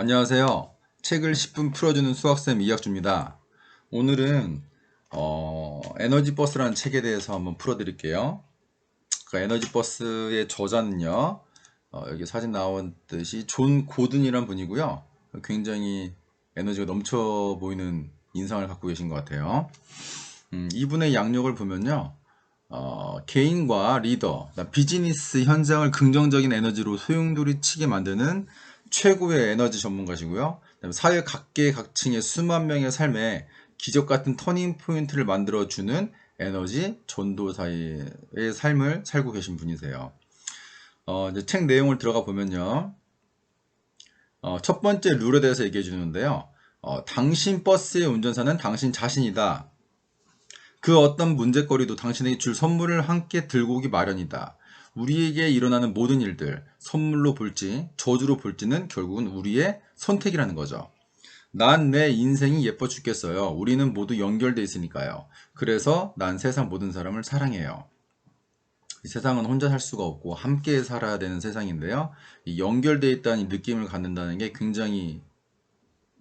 안녕하세요. 책을 10분 풀어주는 수학쌤 이학주입니다. 오늘은 어, 에너지 버스라는 책에 대해서 한번 풀어드릴게요. 그 에너지 버스의 저자는요. 어, 여기 사진 나온 듯이 존 고든이란 분이고요. 굉장히 에너지가 넘쳐 보이는 인상을 갖고 계신 것 같아요. 음, 이분의 양력을 보면요. 어, 개인과 리더, 비즈니스 현장을 긍정적인 에너지로 소용돌이치게 만드는 최고의 에너지 전문가시고요. 사회 각계각층의 수만 명의 삶에 기적 같은 터닝 포인트를 만들어 주는 에너지 전도사의 삶을 살고 계신 분이세요. 어, 이제 책 내용을 들어가 보면요. 어, 첫 번째 룰에 대해서 얘기해 주는데요. 어, 당신 버스의 운전사는 당신 자신이다. 그 어떤 문제거리도 당신에게 줄 선물을 함께 들고 오기 마련이다. 우리에게 일어나는 모든 일들, 선물로 볼지, 저주로 볼지는 결국은 우리의 선택이라는 거죠. 난 내 인생이 예뻐 죽겠어요. 우리는 모두 연결돼 있으니까요. 그래서 난 세상 모든 사람을 사랑해요. 이 세상은 혼자 살 수가 없고 함께 살아야 되는 세상인데요. 이 연결돼 있다는 느낌을 갖는다는 게 굉장히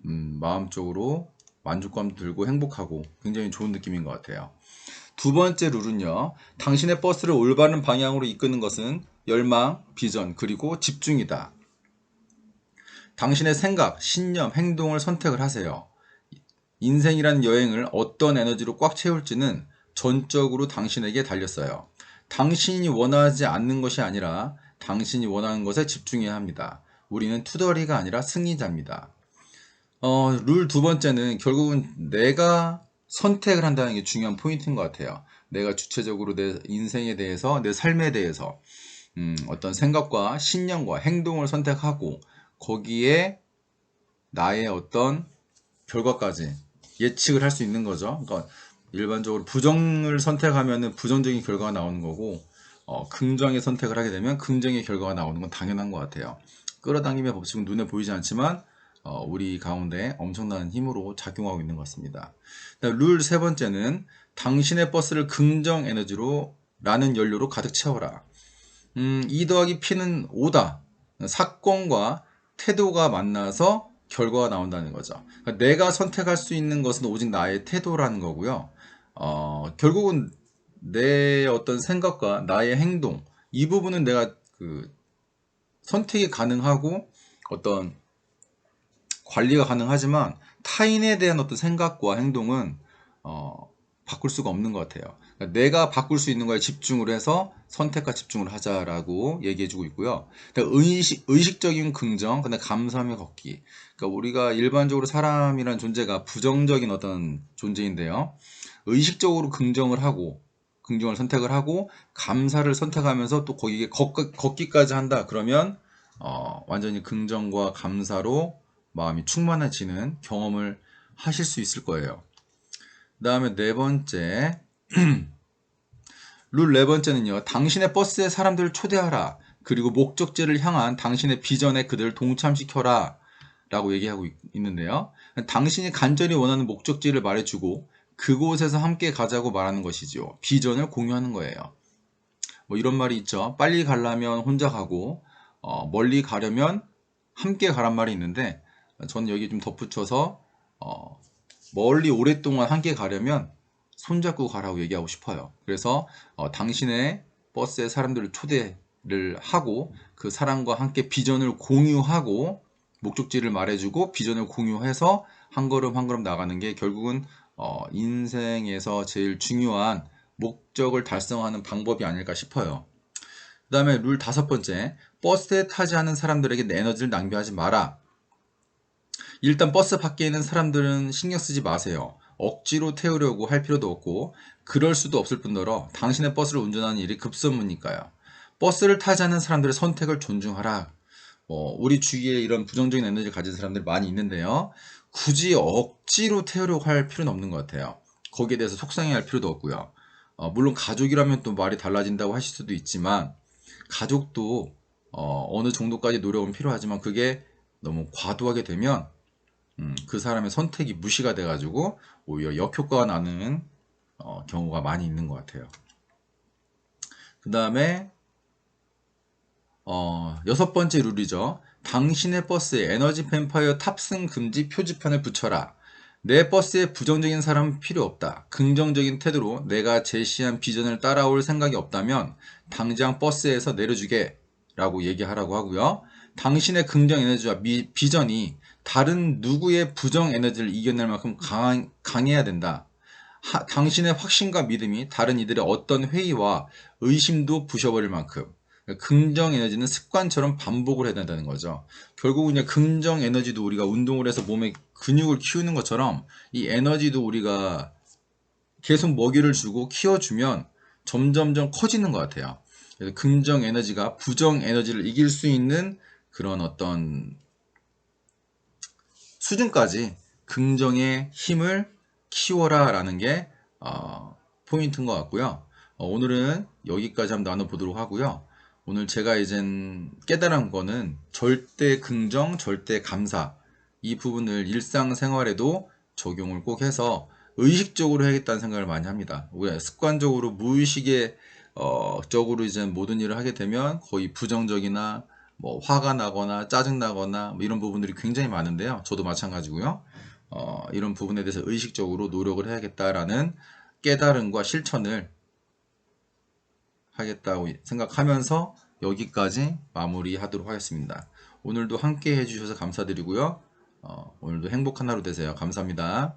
음, 마음적으로 만족감 들고 행복하고 굉장히 좋은 느낌인 것 같아요. 두 번째 룰은요. 당신의 버스를 올바른 방향으로 이끄는 것은 열망, 비전, 그리고 집중이다. 당신의 생각, 신념, 행동을 선택을 하세요. 인생이라는 여행을 어떤 에너지로 꽉 채울지는 전적으로 당신에게 달렸어요. 당신이 원하지 않는 것이 아니라 당신이 원하는 것에 집중해야 합니다. 우리는 투덜이가 아니라 승리자입니다. 어, 룰 두 번째는 결국은 내가 선택을 한다는 게 중요한 포인트인 것 같아요. 내가 주체적으로 내 인생에 대해서, 내 삶에 대해서, 음, 어떤 생각과 신념과 행동을 선택하고, 거기에 나의 어떤 결과까지 예측을 할 수 있는 거죠. 그러니까 일반적으로 부정을 선택하면 부정적인 결과가 나오는 거고, 어, 긍정의 선택을 하게 되면 긍정의 결과가 나오는 건 당연한 것 같아요. 끌어당김의 법칙은 눈에 보이지 않지만, 어, 우리 가운데 엄청난 힘으로 작용하고 있는 것 같습니다. 룰 세 번째는 당신의 버스를 긍정 에너지로 라는 연료로 가득 채워라. 음, 2 더하기 P는 5다. 사건과 태도가 만나서 결과가 나온다는 거죠. 그러니까 내가 선택할 수 있는 것은 오직 나의 태도라는 거고요. 어, 결국은 내 어떤 생각과 나의 행동, 이 부분은 내가 그 선택이 가능하고 어떤 관리가 가능하지만 타인에 대한 어떤 생각과 행동은 어, 바꿀 수가 없는 것 같아요. 그러니까 내가 바꿀 수 있는 거에 집중을 해서 선택과 집중을 하자라고 얘기해주고 있고요. 의식, 의식적인 긍정, 근데 감사함의 걷기. 그러니까 우리가 일반적으로 사람이란 존재가 부정적인 어떤 존재인데요. 의식적으로 긍정을 하고 긍정을 선택을 하고 감사를 선택하면서 또 거기에 걷기, 까지 한다. 그러면 어, 완전히 긍정과 감사로 마음이 충만해지는 경험을 하실 수 있을 거예요. 그 다음에 네 번째, 룰 네 번째는요, 당신의 버스에 사람들을 초대하라. 그리고 목적지를 향한 당신의 비전에 그들을 동참시켜라. 라고 얘기하고 있는데요. 당신이 간절히 원하는 목적지를 말해주고 그곳에서 함께 가자고 말하는 것이죠. 비전을 공유하는 거예요. 뭐 이런 말이 있죠. 빨리 가려면 혼자 가고, 어, 멀리 가려면 함께 가란 말이 있는데, 저는 여기 좀 덧붙여서 어, 멀리 오랫동안 함께 가려면 손잡고 가라고 얘기하고 싶어요. 그래서 어, 당신의 버스에 사람들을 초대를 하고 그 사람과 함께 비전을 공유하고 목적지를 말해주고 비전을 공유해서 한 걸음 한 걸음 나가는 게 결국은 어, 인생에서 제일 중요한 목적을 달성하는 방법이 아닐까 싶어요. 그 다음에 룰 다섯 번째, 버스에 타지 않은 사람들에게 에너지를 낭비하지 마라. 일단 버스 밖에 있는 사람들은 신경 쓰지 마세요. 억지로 태우려고 할 필요도 없고 그럴 수도 없을 뿐더러 당신의 버스를 운전하는 일이 급선무니까요. 버스를 타지 않는 사람들의 선택을 존중하라. 어, 우리 주위에 이런 부정적인 에너지를 가진 사람들 많이 있는데요. 굳이 억지로 태우려고 할 필요는 없는 것 같아요. 거기에 대해서 속상해할 필요도 없고요. 어, 물론 가족이라면 또 말이 달라진다고 하실 수도 있지만 가족도 어, 어느 정도까지 노력은 필요하지만 그게 너무 과도하게 되면 음, 그 사람의 선택이 무시가 돼가지고 오히려 역효과가 나는 어, 경우가 많이 있는 것 같아요. 그 다음에 어, 여섯 번째 룰이죠. 당신의 버스에 에너지 뱀파이어 탑승 금지 표지판을 붙여라. 내 버스에 부정적인 사람은 필요 없다. 긍정적인 태도로 내가 제시한 비전을 따라올 생각이 없다면 당장 버스에서 내려주게 라고 얘기하라고 하고요. 당신의 긍정 에너지와 미- 비전이 다른 누구의 부정 에너지를 이겨낼 만큼 강, 강해야 된다. 하- 당신의 확신과 믿음이 다른 이들의 어떤 회의와 의심도 부셔버릴 만큼 긍정 에너지는 습관처럼 반복을 해야 된다는 거죠. 결국은 이제 긍정 에너지도 우리가 운동을 해서 몸에 근육을 키우는 것처럼 이 에너지도 우리가 계속 먹이를 주고 키워주면 점점점 커지는 것 같아요. 긍정 에너지가 부정 에너지를 이길 수 있는 그런 어떤 수준까지 긍정의 힘을 키워라 라는 게 어, 포인트인 것 같고요. 어, 오늘은 여기까지 한번 나눠보도록 하고요. 오늘 제가 이젠 깨달은 거는 절대 긍정, 절대 감사 이 부분을 일상생활에도 적용을 꼭 해서 의식적으로 해야겠다는 생각을 많이 합니다. 우리가 습관적으로 무의식에 어, 적으로 이제 모든 일을 하게 되면 거의 부정적이나 뭐 화가 나거나 짜증 나거나 뭐 이런 부분들이 굉장히 많은데요. 저도 마찬가지고요. 어, 이런 부분에 대해서 의식적으로 노력을 해야겠다라는 깨달음과 실천을 하겠다고 생각하면서 여기까지 마무리하도록 하겠습니다. 오늘도 함께 해주셔서 감사드리고요. 어, 오늘도 행복한 하루 되세요. 감사합니다.